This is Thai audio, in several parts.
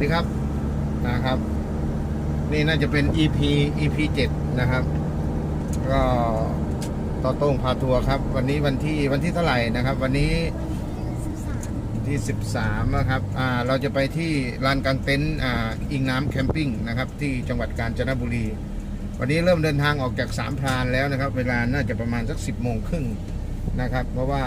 ดีครับนะครับ นี่น่าจะเป็น EP EP 7นะครับ ก็ต่อโต้งพาทัวร์ครับ วันนี้วันที่วันที่เท่าไหร่นะครับ วันนี้ที่ 13นะครับอ่าเราจะไปที่ลานกลางเต็นท์อ่าอิงน้ำแคมปิ้งนะครับ ที่จังหวัดกาญจนบุรี วันนี้เริ่มเดินทางออกจากสามพรานแล้วนะครับ เวลาน่าจะประมาณสัก 10โมงครึ่งนะครับ เพราะว่า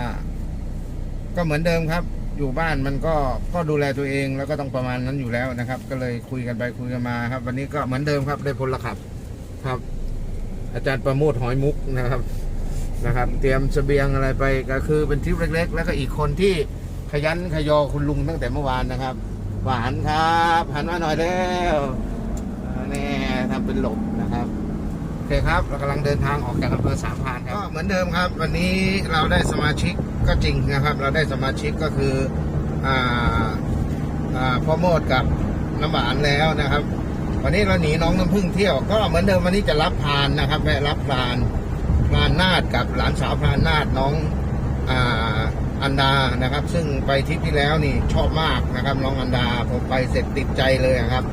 ก็เหมือนเดิมครับ อยู่บ้านมันก็ก็ดูแลตัวเองแล้วก็ต้องประมาณนั้นอยู่แล้วนะครับ ก็เลยคุยกันไปคุยกันมาครับ วันนี้ก็เหมือนเดิมครับได้พลขับครับ อาจารย์ประโมทหอยมุกนะครับนะครับ เตรียมเสบียงอะไรไปก็คือเป็นทริปเล็ก ๆ แล้วก็อีกคนที่ขยันขยอคุณลุงตั้งแต่เมื่อวานนะครับ หวานครับหันมาหน่อยแล้วแน่ทำเป็นหลบนะครับ อเคครับ เรากำลังเดินทางออกจากอำเภอสามพรานครับก็เหมือนเดิมครับ วันนี้เราได้สมาชิกก็จริงนะครับ เราได้สมาชิกก็คืออ่าอ่าพ่อโมดกับน้ำหวานแล้วนะครับ วันนี้เราหนีน้องน้ำพึ่งเที่ยว ก็เหมือนเดิมวันนี้จะรับพานนะครับแวะรับพานพรานนาดกับหลานสาวพรานนาดน้องอ่าอันดานะครับ ซึ่งไปทริปที่แล้วนี่ชอบมากนะครับ น้องอันดาผมไปเสร็จติดใจเลยครับ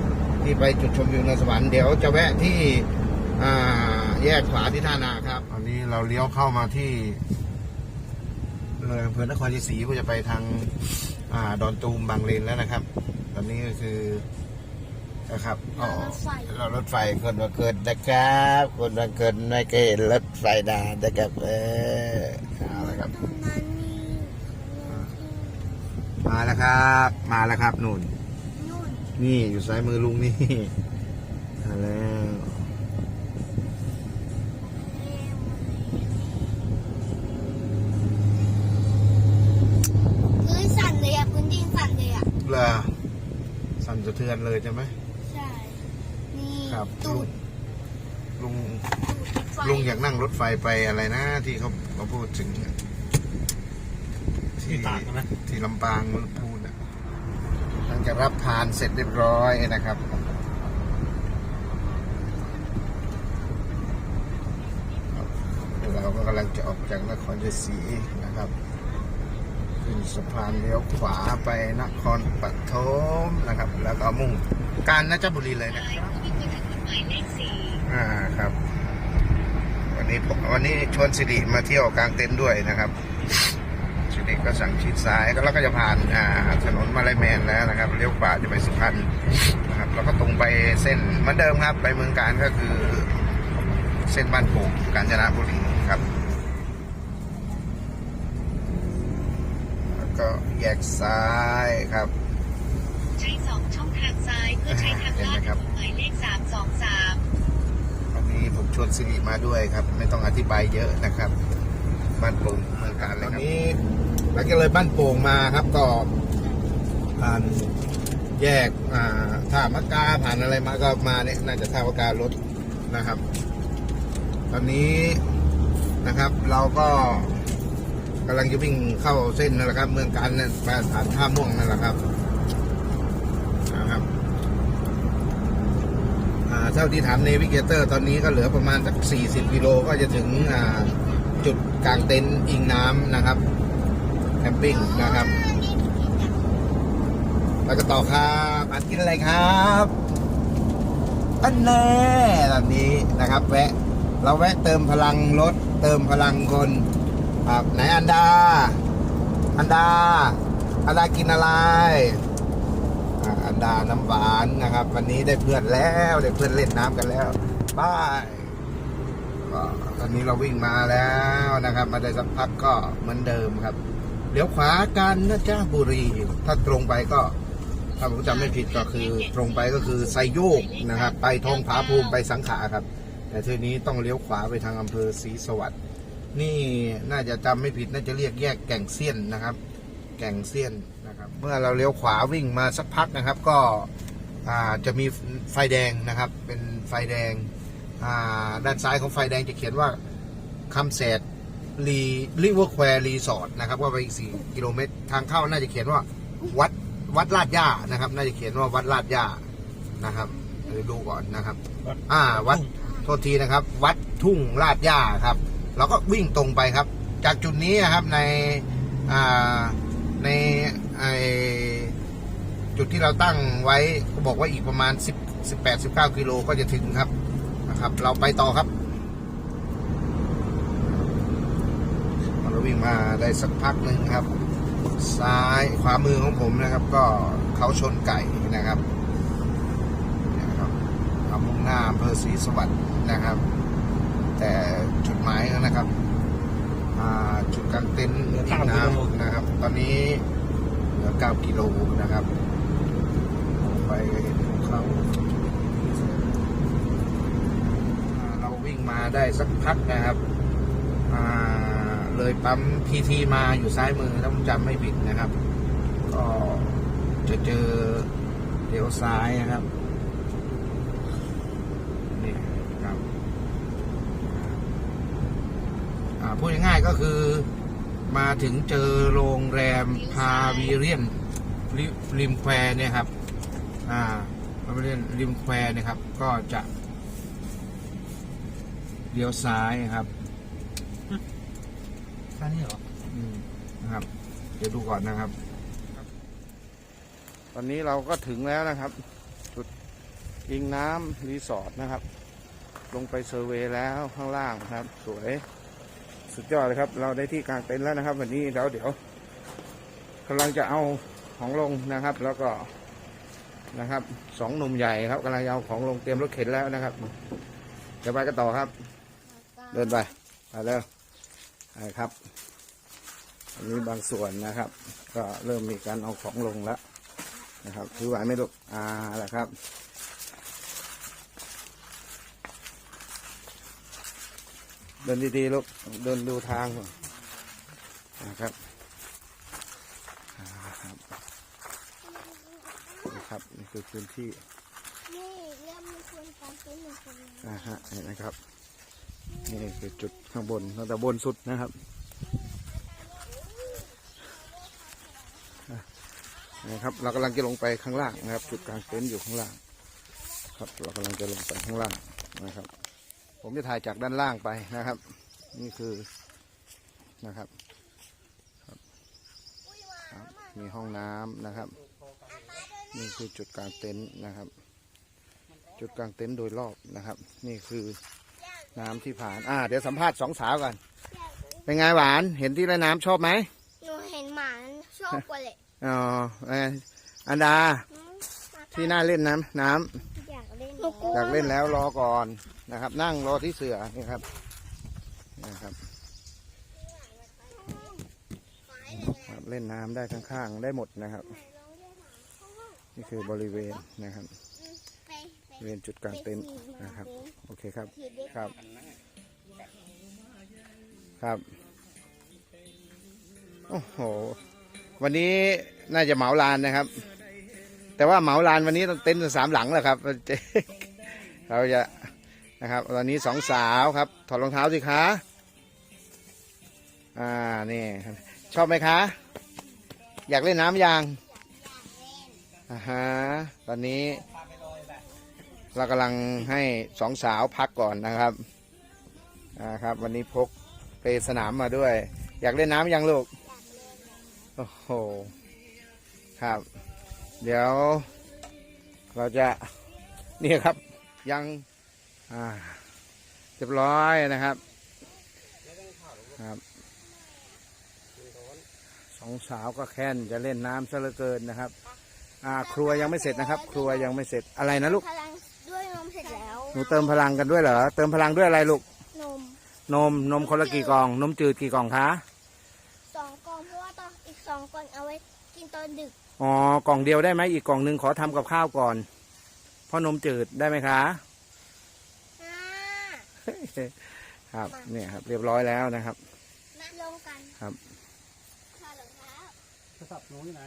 ที่ไปจุดชมวิวในสวรรค์เดี๋ยวจะแวะที่ อ่า แยกขวาที่ท่านาครับตอนนี้เราเลี้ยวเข้ามาที่เลยอำเภอนครชัยศรีเพื่อจะไปทางอ่าดอนตูมบางเลนแล้วนะครับ ตอนนี้ก็คือนะครับอ๋อรถไฟเรารถไฟคนมาเกิดนะครับคนมาเกิดไม่เคยเห็นรถไฟนานนะครับเออเอาละครับตรงนั้นมีมาแล้วครับ มาแล้วครับนุ่นนู่นนี่อยู่ซ้ายมือลุงนี่มาแล้ว สั่นสะเทือนเลยใช่ไหมใช่นี่ครับตูลุงดลุงตูดรถไฟลุงอยากนั่งรถไฟไปอะไรนะ ที่เขาเขาพูดถึงอะที่ตากนะที่ลำปางพูดอะหลังจากรับพานเสร็จเรียบร้อยนะครับเราก็กำลังจะออกจากนครชัยศรีนะครับ ขึ้นสะพานเลี้ยวขวาไปนครปฐมนะครับ แล้วก็มุ่งกาญจนบุรีเลยนะครับอ่าครับ วันนี้ผมวันนี้ชวนสิริมาเที่ยวกลางเต็นท์ด้วยนะครับสิริก็สั่งชิดซ้ายก็แล้วก็จะผ่านอ่าถนนมาลายแมนแล้วนะครับเลี้ยวขวาจะไปสุพรรณนะครับแล้วก็ตรงไปเส้นเหมือนเดิมครับ ไปเมืองการก็คือ เส้นบ้านโป่งกาญจนบุรี แล้วก็แยกซ้ายครับ ใช้สองช่องทางซ้ายเพื่อใช้ทางลาดถนนหมายเลข323วันนี้ผมชวนสิริมาด้วยครับ ไม่ต้องอธิบายเยอะนะครับบ้านโป่งเมืองการเลยครับตอนนี้หลังจากเลยบ้านโป่งมาครับก็ผ่านแยกอ่าท่ามะกาผ่านอะไรมาก็มาเนี่ยน่าจะท่ามะการถนะครับ ตอนนี้นะครับเราก็ กำลังจะวิ่งเข้าเส้นนั่นแหละครับ เมืองการนี่ยผ่านท่าม่วงนั่นแหละครับนะครับอ่าเท่าที่ถามเนวิเกเตอร์ตอนนี้ก็เหลือประมาณสัก 40 กิโลก็จะถึงจุดกลางเต็นท์อิงน้ำนะครับแคมปิ้งนะครับแล้วก็ต่อครับอันกินอะไรครับอันแน่ตอนนี้นะครับ แวะ เราแวะเติมพลังรถเติมพลังคน ครับไหนอันดา อันดา อันดากินอะไรอ่าอันดาน้ำหวานนะครับ วันนี้ได้เพื่อนแล้วได้เพื่อนเล่นน้ำกันแล้วบายก็ตอนนี้เราวิ่งมาแล้วนะครับ มาได้สักพักก็เหมือนเดิมครับเลี้ยวขวากันนะจ้าบุรี ถ้าตรงไปก็ถ้าผมจำไม่ผิดก็คือ ตรงไปก็คือไซโยกนะครับ ไปทองผาภูมิไปสังขาครับ แต่ทีนี้ต้องเลี้ยวขวาไปทางอำเภอศรีสวัสดิ์ นี่น่าจะจำไม่ผิดน่าจะเรียกแยกแก่งเซียนนะครับ แก่งเซียนนะครับ เมื่อเราเลี้ยวขวาวิ่งมาสักพักนะครับ ก็อ่าจะมีไฟแดงนะครับ เป็นไฟแดงอ่าด้านซ้ายของไฟแดงจะเขียนว่าคำแสดรีริเวอร์แควร์รีสอร์ทนะครับว่าไปอีกสี่กิโลเมตรทางเข้าน่าจะเขียนว่าวัดวัดลาดย่านะครับ น่าจะเขียนว่าวัดลาดย่านะครับเดี๋ยวดูก่อนนะครับ อ่าวัดโทษทีนะครับ วัดทุ่งลาดย่าครับ เราก็วิ่งตรงไปครับ จากจุดนี้นะครับในในจุดที่เราตั้งไว้ก็บอกว่าอีกประมาณ 10 18 19กิโลก็จะถึงครับนะครับ เราไปต่อครับเราวิ่งมาได้สักพักหนึ่งครับ ซ้ายขวามือของผมนะครับ ก็เขาชนไก่นะครับนะครับเอามุ่งหน้าอำเภอศรีสวัสดิ์นะครับ แต่จุดหมายนะครับจุดกางเต็นท์ริมน้ำนะครับ ตอนนี้เหลือ9กิโลนะครับ ไปเห็นภูเขาเราวิ่งมาได้สักพักนะครับเลยปั๊มพีทีมาอยู่ซ้ายมือถ้าผมจำไม่ผิดนะครับ ก็จะเจอเลี้ยวซ้ายนะครับ นี่ครับ อ่า พูดง่ายๆก็คือมาถึงเจอโรงแรมพาวีเรียนริริมแควเนี่ยครับ อ่าพาวีเรียนริมแควเนี่ยครับ ก็จะเลี้ยวซ้ายครับแค่นี้เหรออืมนะครับ เดี๋ยวดูก่อนนะครับ ตอนนี้เราก็ถึงแล้วนะครับ จุดยิงน้ำรีสอร์ทนะครับ ลงไปเซอร์เวย์แล้วข้างล่างครับ สวย สุดยอดเลยครับ เราได้ที่กลางเต็นท์แล้วนะครับ วันนี้แล้วเดี๋ยวกำลังจะเอาของลงนะครับ แล้วก็นะครับสองหนุ่มใหญ่ครับกำลังจะเอาของลงเตรียมรถเข็นแล้วนะครับเดี๋ยวไปกันต่อครับ เดินไปไปแล้วไปครับ อันนี้บางส่วนนะครับ ก็เริ่มมีการเอาของลงแล้วนะครับถือไหวไหมลูกอ่าแหละครับ เดินดีๆลูกเดินดูทางก่อนนะครับอ่าครับนี่ครับนี่คือพื้นที่นี่เริ่มมีคนการเป็นหนึ่งคนแล้วนะฮะเห็นไหมครับ นี่คือจุดข้างบนตั้งแต่บนสุดนะครับอะนะครับเรากำลังจะลงไปข้างล่างนะครับ จุดกลางเต็นท์อยู่ข้างล่าง ครับ เรากำลังจะลงไปข้างล่างนะครับ ผมจะถ่ายจากด้านล่างไปนะครับ นี่คือนะครับครับครับมีห้องน้ำนะครับ นี่คือจุดกลางเต็นท์นะครับ จุดกลางเต็นท์โดยรอบนะครับ นี่คือน้ำที่ผ่าน อ่า เดี๋ยวสัมภาษณ์สองสาวก่อนเป็นไงหวานเห็นที่ระน้ำชอบไหมหนูเห็นหมาชอบกว่าเลยอ๋อเอ่ออันดาอืมที่น่าเล่นน้ำน้ำอยากเล่นหนูกลัวอยากเล่นแล้วรอก่อน นะครับ นั่งรอที่เสือนี่ครับนะครับ ครับเล่นน้ำได้ข้างๆ ได้หมดนะครับ นี่คือบริเวณนะครับบริเวณจุดกลางเต็นท์นะครับ โอเคครับครับ ครับ โอ้โห วันนี้น่าจะเหมาลานนะครับ แต่ว่าเหมาลานวันนี้เต็นท์สามหลังแหละครับ เราจะ นะครับตอนนี้สองสาวครับ ถอดรองเท้าสิคะอ่านี่ชอบไหมคะ อยากเล่นน้ำยังอ่าฮะตอนนี้ เรากำลังให้สองสาวพักก่อนนะครับอ่าครับ วันนี้พกไปสนามมาด้วย อยากเล่นน้ำยังลูกโอ้โหครับ เดี๋ยว เราจะนี่ครับยัง อ่าเรียบร้อยนะครับครับสองสาวก็แค้นจะเล่นน้ำซะเหลือเกินนะครับ อ่า ครัวยังไม่เสร็จนะครับ ครัวยังไม่เสร็จอะไรนะลูกพลังด้วยนมเสร็จแล้วหนูเติมพลังกันด้วยเหรอเติมพลังด้วยอะไรลูกนมนมนมคนละกี่กล่อง นมจืดกี่กล่องคะสองกล่องเพราะว่าตอนอีกสองกล่องเอาไว้กินตอนดึกอ๋อกล่องเดียวได้ไหมอีกกล่องหนึ่งขอทำกับข้าวก่อนเพราะนมจืดได้ไหมคะอ่า ครับ เนี่ยครับ เรียบร้อยแล้วนะครับ มาลงกันครับถอดรองเท้าโทรศัพท์หนูอยู่ไหน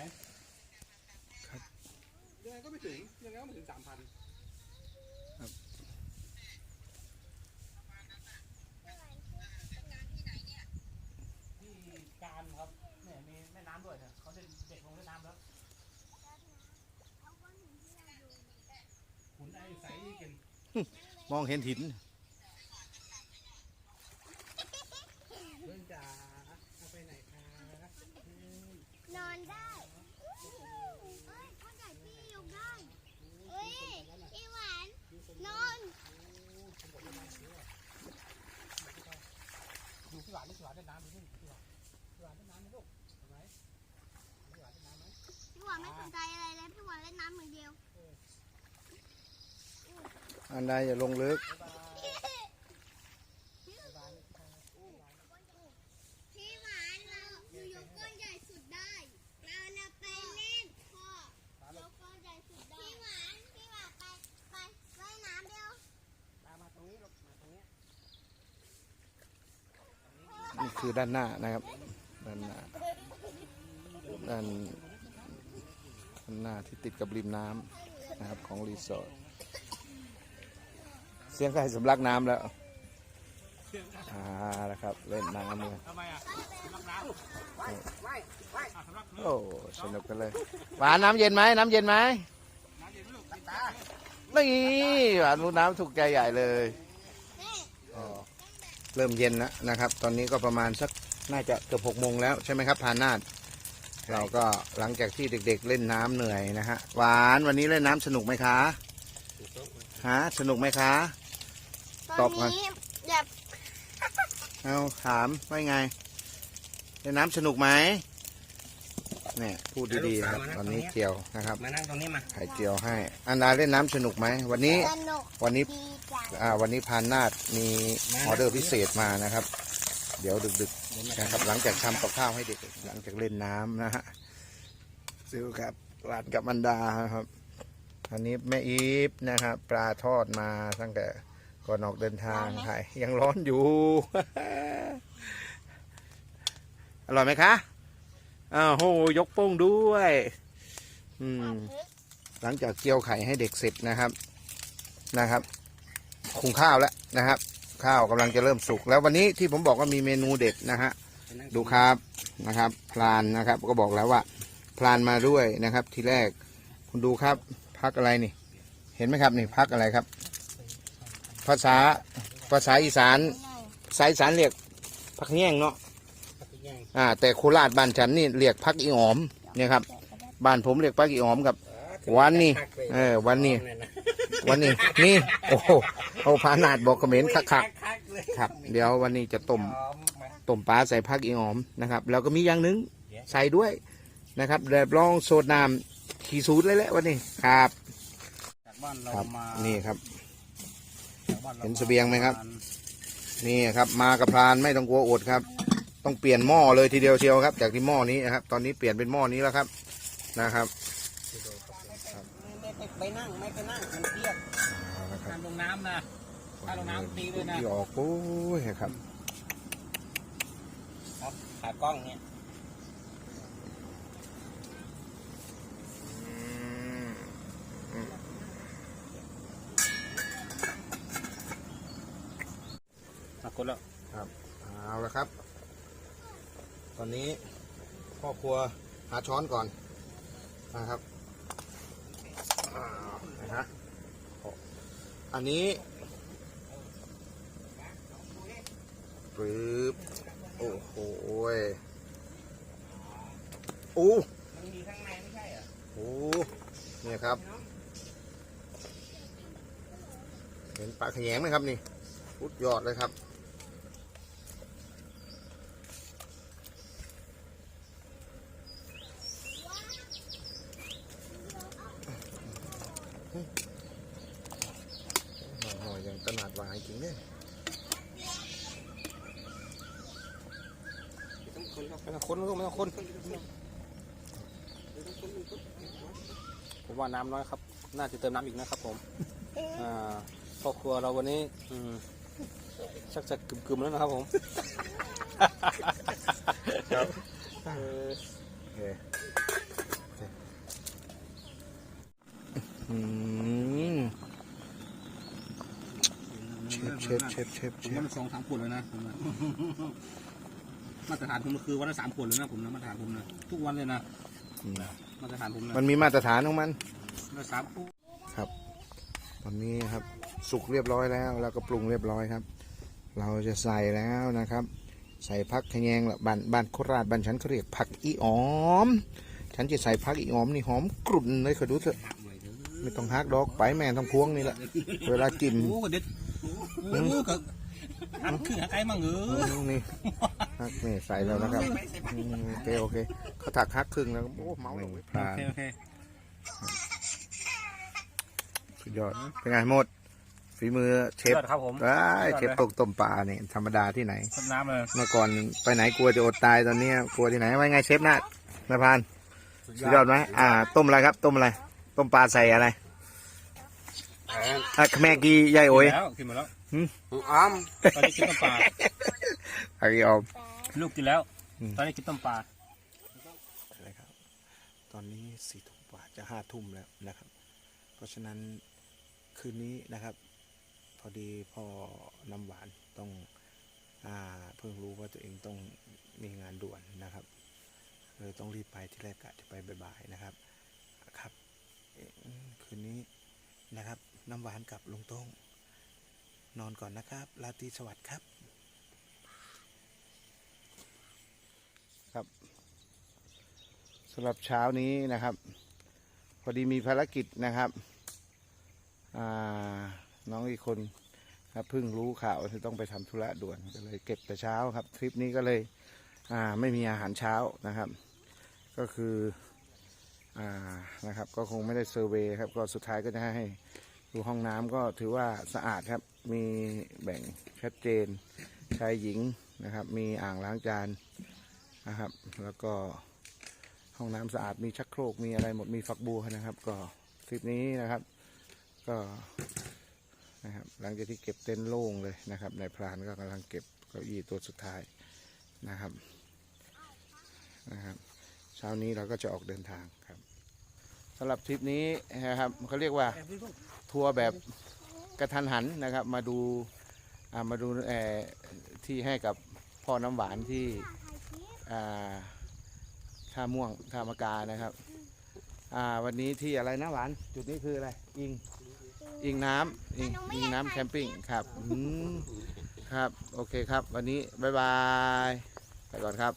ยังไงก็ไม่ถึงยังไงก็ไม่ถึงสามพันครับที่การครับเนี่ยมีแม่น้ำด้วยเนี่ยเขาเล่นเด็กลงเล่นน้ำแล้วขุนไอ้ใสเก่งมองเห็นหินานเล่นน้ำดูนี่พี่หวาพี่หวานเล่นน้ำไหมลูกเห็นไหมพี่หวานเล่นน้ำไหมพี่หวานไม่สนใจอะไรเลยพี่หวานเล่นน้ำเหมือนเดียว อันใดอย่าลงลึก คือด้านหน้านะครับ ด้านหน้าด้านด้านหน้าที่ติดกับริมน้ำนะครับของรีสอร์ทเสียงไก่สำลักน้ำแล้วอ่าแล้วครับเล่นน้ำเลยทำไมอะสำลักน้ำไม่ไม่ไม่สำลักโอ้สนุกกันเลยหวานน้ำเย็นไหมน้ำเย็นไหมน้ำเย็นไหมลูกติดตานี่หวานลูกน้ำถูกใจใหญ่เลยแม่อ๋อ เริ่มเย็นแล้วนะครับ ตอนนี้ก็ประมาณสักน่าจะเกือบหกโมงแล้วใช่ไหมครับพานาดเราก็หลังจากที่เด็ก ๆ เล่นน้ำเหนื่อยนะฮะหวานวันนี้เล่นน้ำสนุกไหมคะฮะสนุกไหมคะ ตอบก่อนนี้แบบเอาถามว่าไงเล่นน้ำสนุกไหมเนี่ยพูดดีๆครับตอนนี้เกี่ยวนะครับ มานั่งตรงนี้มาไข่เจียวให้อันดาเล่นน้ำสนุกไหมวันนี้สนุกวันนี้ดีจังอ่าวันนี้พานนาดมีออเดอร์พิเศษมานะครับ เดี๋ยวดึกๆนะครับหลังจากทำกับข้าวให้เด็กหลังจากเล่นน้ำนะฮะซื้อครับหลานกับมันดาครับอันนี้แม่อีฟนะครับปลาทอดมาตั้งแต่ก่อนออกเดินทางไข่ยังร้อนอยู่ อร่อยไหมคะ อ้าวโหยกโป้งด้วย อืม หลังจากเจียวไข่ให้เด็กเสร็จนะครับ นะครับ คุงข้าวแล้วนะครับ ข้าวกำลังจะเริ่มสุก แล้ววันนี้ที่ผมบอกว่ามีเมนูเด็ดนะฮะ ดูครับนะครับ พลานนะครับ ก็บอกแล้วว่า พลานมาด้วยนะครับ ทีแรก คุณดูครับ พักอะไรนี่ เห็นไหมครับนี่พักอะไรครับ ภาษาภาษาอีสานภาษาอีสานเรียกพักแง่งเนาะ อ่า แต่โคราชบ้านฉันนี่เรียกพักอีหอมเนี่ยครับ บ้านผมเรียกพักอีหอมครับ วันนี้เออวันนี้ วันนี้นี่โอ้โหเอาพานาดบอกเขมรคักคักเลยๆครับ เดี๋ยววันนี้จะต้มต้มปลาใส่ผักอีหอมนะครับ แล้วก็มีอย่างหนึงใส่ด้วยนะครับเดี๋ยวลองโซดน้ำขี่สูตรเลยแหละวันนี้ครับจากบ้านเราครับมานี่ครับจากบ้าราเห็นเสบียงไหมครับ นี่ครับ มากับพรานไม่ต้องกลัวอดครับ ต้องเปลี่ยนหม้อเลยทีเดียวเชียวครับ จากที่หม้อนี้นะครับ ตอนนี้เปลี่ยนเป็นหม้อนี้แล้วครับนะครับไม่ไปไปนั่งไม่ไปนั่งมันเครียดเอาละครับทำลงน้ำนะถ้าลงน้ำตีเลยนะที่ออกโอ้ยครับครับขากล้องเนี่ยมากดแล้วเอาละครับต อนนี้พ่อครัวหาช้อนก่อนนะครับนะฮะอันนี้ปึ๊บโอ้โหโอ้มันมีข้างในไม่ใช่อโหเนี่ยครับ เห็นปลาแขยงไหมครับนี่พุดยอดเลยครับ หน่อยยังขนาดวายจริงเนี่ย ไม่ต้องคนลูกไม่ต้องคนผมว่าน้ำน้อยครับ น่าจะเติมน้ำอีกนะครับ ผมอ่าครอบครัวเราวันนี้ อืมชักจะกึมๆแล้วนะครับผมครับเออโอเคอืมเชฟเชฟเชฟเชฟผเชมฟว่าสองสามขวดเลยนะผ มนะมาตรฐานผมคือวันละสามขวดเลยนะผมนะมาตรฐานผมนะทุกวันเลยนะอืมมาตรฐานผมนะมันมีมาตรฐานของมัน วันละสามขวดตอนนี้ครับสุกเรียบร้อยแล้ว แล้วก็ปรุงเรียบร้อยครับ เราจะใส่แล้วนะครับ ใส่พักขะแยงละบ้านบ้านโคราชบ้านฉันเขาเรียกผักอีออม ฉันจะใส่ผักอีออมนี่หอมกรุ่นเลยขอดูเถอะไม่ต้องฮักดอกไปแม่ต้องพวงนี่แหละเวลากิน โอ้เด็ดโอ้ก็ อันคือหาไก่มั่งเออือมนี่ฮักนี่ใส่แล้วนะครับอืมโอเคโอเคเขาถักฮักครึ่งแล้วโอ้เมาลงไปพโอลานเคโอเคสุดยอดเป็นไงหมดฝีมือเชฟยอดครับผมว้ายยอดเลยเชฟตกต้มปลาเนี่ยธรรมดาที่ไหนต้นน้ำเลยเมื่อก่อนไปไหนกลัวจะอดตายตอนนี้กลัวที่ไหนว่าไงเชฟนะนายพรานสุดยอดไหมอ่า ต้มอะไรครับ ต้มอะไร ต้มปลาใส่อะไรอะแม่กียายโอ้ยแล้วกินหมดแล้ว อ้อมตอนนี้กินต้มปลาไอ้ออม ลูกกินแล้ว อืม ตอนนี้กินต้มปลาอะไรครับ ตอนนี้สี่ทุ่มกว่าจะห้าทุ่มแล้วนะครับ เพราะฉะนั้นคืนนี้นะครับ พอดีพ่อน้ำหวานต้องอ่าเพิ่งรู้ว่าตัวเองต้องมีงานด่วนนะครับเลยต้องรีบไปที่แรกกะจะไปบ่ายๆนะครับครับเอ่อคืนนี้นะครับน้ำหวานกับลุงโต้ง นอนก่อนนะครับราตรีสวัสดิ์ครับ ครับสำหรับเช้านี้นะครับ พอดีมีภารกิจนะครับน้องอีกคนครับเพิ่งรู้ข่าวว่ต้องไปทำธุระด่วนก็เลยเก็บแต่เช้าครับทริปนี้ก็เลยไม่มีอาหารเช้านะครับ ก็คืออนะครับ ก็คงไม่ได้เซอร์เวย์ครับ ก็สุดท้ายก็จะให้ ดูห้องน้ำก็ถือว่าสะอาดครับ มีแบ่งชัดเจนชายหญิงนะครับ มีอ่างล้างจานนะครับ แล้วก็ห้องน้ำสะอาดมีชักโครกมีอะไรหมดมีฝักบัวนะครับ ก็ทริปนี้นะครับ ก็นะครับ หลังจากที่เก็บเต็นท์โล่งเลยนะครับนายพรานก็กำลังเก็บเก้าอี้ตัวสุดท้ายนะครับนะครับ เช้านี้เราก็จะออกเดินทางำหรับทริปนี้นะครับเขาเรียกว่าทัวร์แบบกระทันหันนะครับ มาดูมาดูที่ให้กับพ่อน้ำหวานที่ท่าม่วงท่ามกานะครับวันนี้ที่อะไรนะหวาน จุดนี้คืออะไร อิงอิงน้ำอิงอิงน้ำแคมปิ้งครับครับ โอเคครับ วันนี้บายบาย ไปก่อนครับ